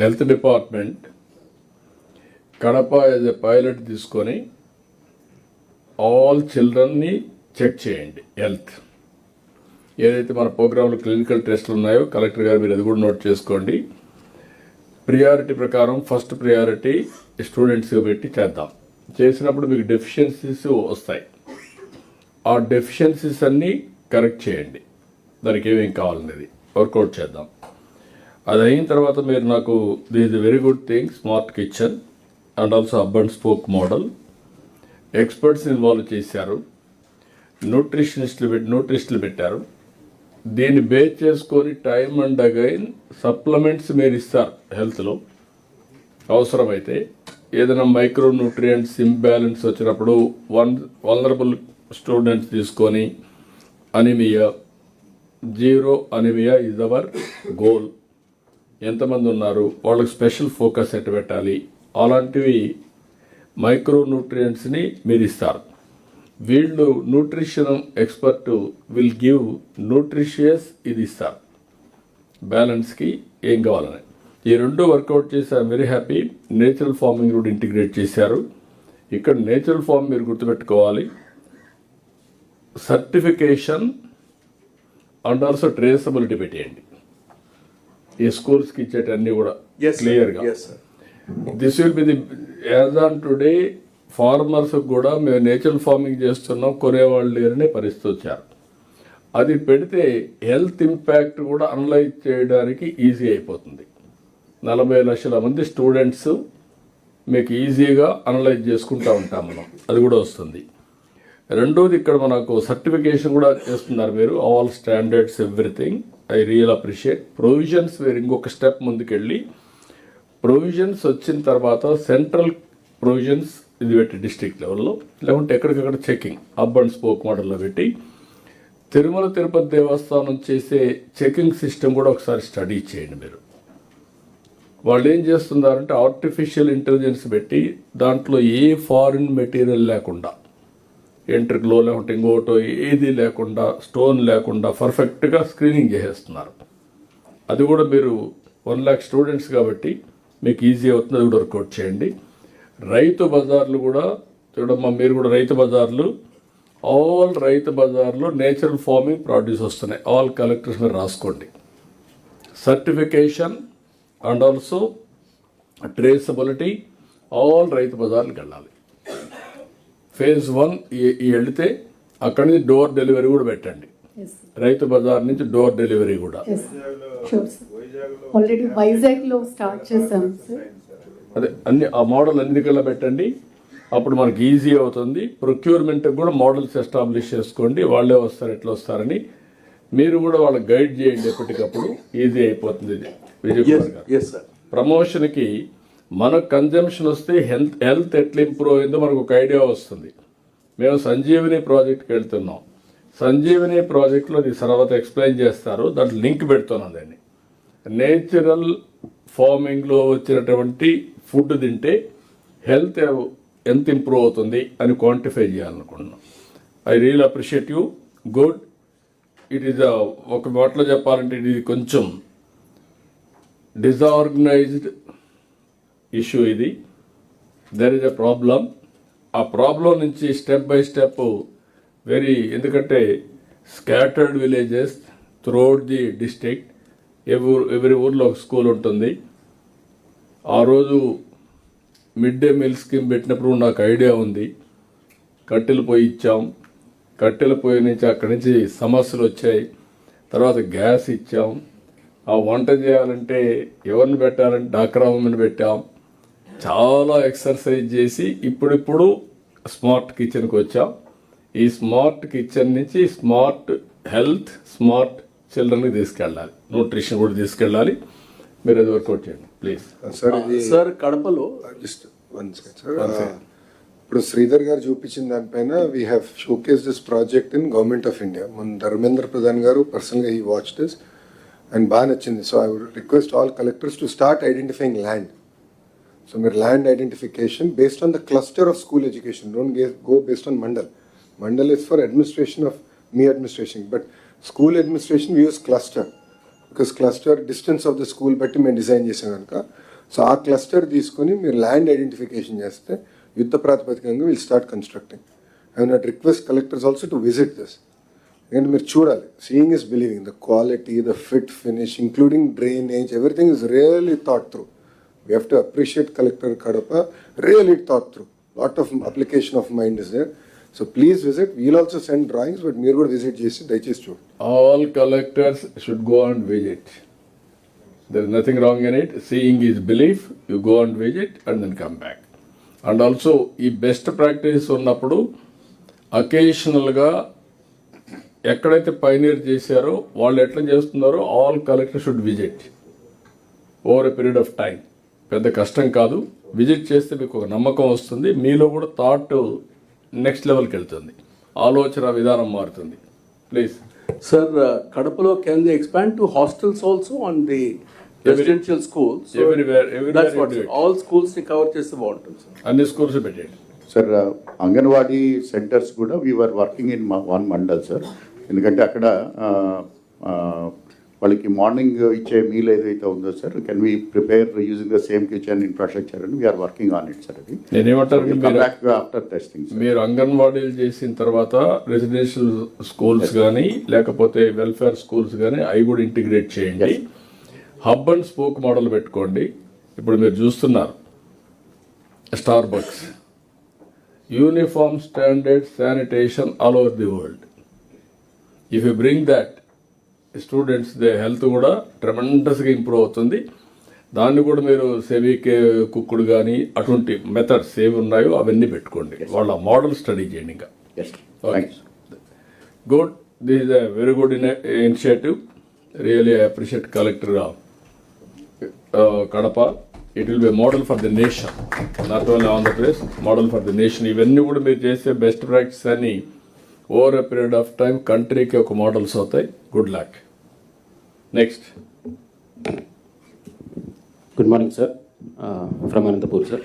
Health department Kadapa as a pilot తీసుకొని all చిల్డ్రన్ని check చేయండి హెల్త్ ఏదైతే మన ప్రోగ్రాంలో క్లినికల్ టెస్ట్లు ఉన్నాయో కలెక్టర్ గారు మీరు అది కూడా నోట్ చేసుకోండి. ప్రియారిటీ ప్రకారం ఫస్ట్ ప్రియారిటీ స్టూడెంట్స్కి పెట్టి చేద్దాం. చేసినప్పుడు మీకు డెఫిషియన్సీస్ వస్తాయి. ఆ డెఫిషియన్సీస్ అన్నీ కరెక్ట్ చేయండి. దానికి ఏమేం కావాలనేది వర్కౌట్ చేద్దాం. అది అయిన తర్వాత మీరు నాకు this very good thing smart kitchen and also hub and spoke model. Experts involve చేశారు. న్యూట్రిషనిస్టులు పెట్టి న్యూట్రిస్టులు పెట్టారు. దీన్ని బేస్ చేసుకొని టైం అండ్ అగైన్ సప్లిమెంట్స్ మీరు ఇస్తారు హెల్త్లో అవసరమైతే ఏదైనా మైక్రో న్యూట్రియంట్స్ ఇంబ్యాలెన్స్ వచ్చినప్పుడు వన్ వల్నరబుల్ స్టూడెంట్స్ తీసుకొని anaemia zero anaemia is our goal ఎంతమంది ఉన్నారు వాళ్ళకి స్పెషల్ ఫోకస్ ఎట్టు పెట్టాలి అలాంటివి మైక్రో న్యూట్రియంట్స్ని మీరు ఇస్తారు వీళ్ళు nutrition expert will give nutritious ఇది ఇస్తారు. బ్యాలెన్స్కి ఏం కావాలని. ఈ రెండు వర్కౌట్ చేసి I'm very happy. Natural farming కూడా ఇంటిగ్రేట్ చేశారు. ఇక్కడ నేచురల్ ఫార్మ్ మీరు గుర్తుపెట్టుకోవాలి. సర్టిఫికేషన్ అండ్ ఆల్సో ట్రేసబిలిటీ పెట్టేయండి. ఈ స్కూల్స్కి ఇచ్చేటన్నీ కూడా. క్లియర్గా. This will be the as on today farmers కూడా మేము నేచురల్ ఫార్మింగ్ చేస్తున్నాం కొనేవాళ్ళు లేరనే పరిస్థితి వచ్చారు. అది పెడితే హెల్త్ ఇంపాక్ట్ కూడా అనలైజ్ చేయడానికి ఈజీ అయిపోతుంది. నలభై లక్షల మంది స్టూడెంట్స్ మీకు ఈజీగా అనలైజ్ చేసుకుంటూ ఉంటాం మనం. అది కూడా వస్తుంది. రెండోది ఇక్కడ మనకు సర్టిఫికేషన్ కూడా చేస్తున్నారు మీరు. All standards everything I real appreciate provisions మీరు ఇంకొక స్టెప్ ముందుకెళ్ళి. ప్రొవిజన్స్ వచ్చిన తర్వాత సెంట్రల్ ప్రొవిజన్స్ ఇది పెట్టి డిస్ట్రిక్ట్ లెవెల్లో లేకుంటే ఎక్కడికక్కడ చెకింగ్ అబ్ అండ్ స్పోక్ మోడల్లో పెట్టి. తిరుమల తిరుపతి దేవస్థానం చేసే చెకింగ్ సిస్టమ్ కూడా ఒకసారి స్టడీ చేయండి మీరు. వాళ్ళు ఏం చేస్తున్నారంటే ఆర్టిఫిషియల్ ఇంటెలిజెన్స్ పెట్టి దాంట్లో ఏ ఫారిన్ మెటీరియల్ లేకుండా ఎంట్రిక్లో లేకుంటే ఇంకోటో ఏది లేకుండా స్టోన్ లేకుండా పర్ఫెక్ట్గా స్క్రీనింగ్ చేసేస్తున్నారు. అది కూడా మీరు వన్ ల్యాక్ స్టూడెంట్స్ కాబట్టి మీకు ఈజీ అవుతుంది అది కూడా వర్కౌట్ చేయండి. రైతు బజార్లు కూడా చూడమ్మా మీరు కూడా రైతు బజార్లు ఆల్ రైతు బజార్లు నేచురల్ ఫార్మింగ్ ప్రొడ్యూస్ వస్తున్నాయి. ఆల్ కలెక్టర్స్ మీరు రాసుకోండి. Certification and also traceability all రైతు బజార్లకు వెళ్ళాలి. ఫేజ్ వన్ ఈ వెళితే అక్కడి నుంచి డోర్ డెలివరీ కూడా పెట్టండి. రైతు బజార్ నుంచి డోర్ డెలివరీ కూడా. స్టార్ట్ చేశాం అదే అన్ని ఆ మోడల్ అన్నిటికల్లా పెట్టండి? అప్పుడు మనకి ఈజీ అవుతుంది. ప్రొక్యూర్మెంట్ కూడా మోడల్స్ ఎస్టాబ్లిష్ చేసుకోండి. వాళ్ళే వస్తారు ఎట్లా వస్తారని. మీరు కూడా వాళ్ళకి గైడ్ చేయండి ఎప్పటికప్పుడు. ఈజీ అయిపోతుంది ఇది. విజయ్. ప్రమోషన్కి మన కన్జంప్షన్ వస్తే హెల్త్ హెల్త్ ఎట్లా ఇంప్రూవ్ అయిందో మనకు ఒక ఐడియా వస్తుంది. మేము సంజీవిని ప్రాజెక్ట్కి వెళ్తున్నాం. సంజీవిని ప్రాజెక్ట్లో ఇది తర్వాత ఎక్స్ప్లెయిన్ చేస్తారు. దాంట్లో లింక్ పెడుతున్నాను దాన్ని. నేచురల్ ఫార్మింగ్లో వచ్చినటువంటి ఫుడ్ తింటే హెల్త్ ఎంత ఇంప్రూవ్ అవుతుంది అని క్వాంటిఫై చేయాలనుకుంటున్నాం. I real appreciate you good it is ఒక మాటలో చెప్పాలంటే ఇది కొంచెం డిజార్గనైజ్డ్ ఇష్యూ ఇది. దెర్ ఇస్ ఎ ప్రాబ్లం ఆ ప్రాబ్లం నుంచి స్టెప్ బై స్టెప్ వెరీ ఎందుకంటే scattered villages throughout the district ఎవరి ఎవరి ఊర్లో ఒక స్కూల్ ఉంటుంది. ఆ రోజు మిడ్ డే మీల్ స్కీమ్ పెట్టినప్పుడు నాకు ఐడియా ఉంది. కట్టెల పొయ్యి ఇచ్చాం. కట్టెల పొయ్యి నుంచి అక్కడి నుంచి సమస్యలు వచ్చాయి. తర్వాత గ్యాస్ ఇచ్చాం. ఆ వంట చేయాలంటే ఎవరిని పెట్టాలంటే డాక్రా ఉమెన్ పెట్టాం. చాలా ఎక్సర్సైజ్ చేసి ఇప్పుడిప్పుడు స్మార్ట్ కిచెన్కి వచ్చాం. ఈ స్మార్ట్ కిచెన్ నుంచి స్మార్ట్ హెల్త్ స్మార్ట్ చిల్డ్రన్కి తీసుకెళ్ళాలి. న్యూట్రిషన్ కూడా తీసుకెళ్ళాలి. మీరు అది వర్కౌట్ చేయండి ప్లీజ్ సార్ ఇది సార్ కడపలో? Just one second sir. ఇప్పుడు శ్రీధర్ గారు చూపించిన దానిపైన we have showcase this project in government of India మన ధర్మేంద్ర ప్రధాన్ గారు పర్సనల్గా ఈ వాచ్ దిస్ అండ్ బాగా నచ్చింది. So I would request all collectors to start identifying land so మీరు land identification based on the cluster of school education don't go based on mandal mandal is for administration of me administration but school administration use cluster because cluster distance of the school బట్టి మేము design చేసాం కనుక. So ఆ cluster తీసుకొని మీరు land identification చేస్తే యుద్ధ ప్రాతిపదికంగా will start constructing I not request collectors also to visit this ఎందుకంటే మీరు చూడాలి. Seeing is believing the quality the fit finish including drainage everything is really thought through we have to appreciate collector Kadapa really thought through lot of application of mind is there so please visit we'll also send drawings but మీరు కూడా visit చేసి దయచేసి చూడండి. All collectors should go and visit there is nothing wrong in it seeing is belief you go and visit and then come back and also ఈ best practice ఉన్నప్పుడు అకేషనల్గా ఎక్కడైతే pioneer చేశారో వాళ్ళు ఎట్లా చేస్తున్నారో all collector should visit over a period of time పెద్ద కష్టం కాదు. విజిట్ చేస్తే మీకు ఒక నమ్మకం వస్తుంది. మీలో కూడా థాట్ నెక్స్ట్ లెవెల్కి వెళ్తుంది. ఆలోచన విధానం మారుతుంది. Please Sir, uh, residential schools? So Everywhere, everywhere That's you what, do sir. it. all schools ని cover చేస్తే బాగుంటుంది సార్ అన్ని స్కూల్స్ పెట్టేయండి. సార్ అంగన్వాడీ సెంటర్స్ కూడా we are working in one mandal sir ఎందుకంటే అక్కడ ఆ, వాళ్ళకి మార్నింగ్ ఇచ్చే మీల్ ఏదైతే ఉందో sir can we prepare using the same kitchen infrastructure అని we are working on it sir అది. ఆఫ్టర్ టెస్టింగ్ మీరు అంగన్వాడీలు చేసిన తర్వాత రెసిడెన్షియల్ స్కూల్స్ కానీ లేకపోతే వెల్ఫేర్ స్కూల్స్ కానీ అవి కూడా ఇంటిగ్రేట్ చేయండి. హబ్ అండ్ స్పోక్ మోడల్ పెట్టుకోండి. ఇప్పుడు మీరు చూస్తున్నారు. Starbucks uniform standard sanitation all over the world if you bring that students they health కూడా ట్రెమెండస్గా ఇంప్రూవ్ అవుతుంది. దాన్ని కూడా మీరు సెమీకే కుక్కుడు కానీ అటువంటి మెథడ్స్ ఏవి ఉన్నాయో అవన్నీ పెట్టుకోండి. వాళ్ళ మోడల్ స్టడీ చేయండి ఇంకా. Good this is a very good initiative really appreciate collector Kadapa it will be model for the nation not only Andhra Pradesh model for the nation ఇవన్నీ కూడా మీరు చేసే బెస్ట్ ప్రాక్టీస్ అని over a period of time కంట్రీకి ఒక models అవుతాయి good luck next good morning sir from Anantapur sir.